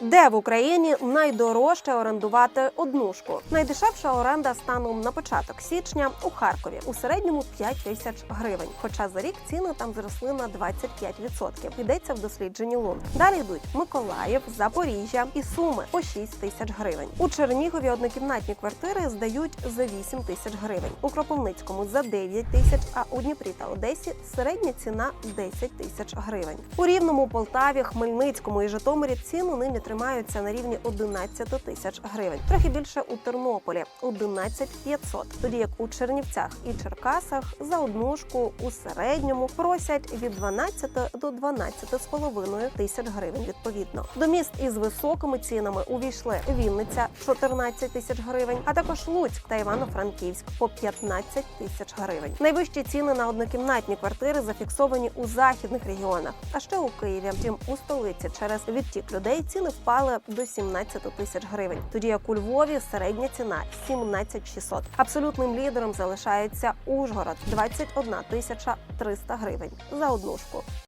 Де в Україні найдорожче орендувати однушку? Найдешевша оренда станом на початок січня у Харкові у середньому 5 тисяч гривень. Хоча за рік ціни там зросли на 25%. Йдеться в дослідженні Лун. Далі йдуть Миколаїв, Запоріжжя і Суми по 6 тисяч гривень. У Чернігові однокімнатні квартири здають за 8 тисяч гривень. У Кропивницькому за 9 тисяч, а у Дніпрі та Одесі середня ціна 10 тисяч гривень. У Рівному, Полтаві, Хмельницькому і Житомирі ціни нині тримаються на рівні 11 тисяч гривень. Трохи більше у Тернополі 11 500. Тоді як у Чернівцях і Черкасах за однушку у середньому просять від 12 до 12 з половиною тисяч гривень відповідно. До міст із високими цінами увійшли Вінниця 14 тисяч гривень, а також Луцьк та Івано-Франківськ по 15 тисяч гривень. Найвищі ціни на однокімнатні квартири зафіксовані у західних регіонах, а ще у Києві. Втім, у столиці через відтік людей ціни впали до 17 тисяч гривень. Тоді як у Львові середня ціна 17 600. Абсолютним лідером залишається Ужгород 21 тисяча 300 гривень за однушку.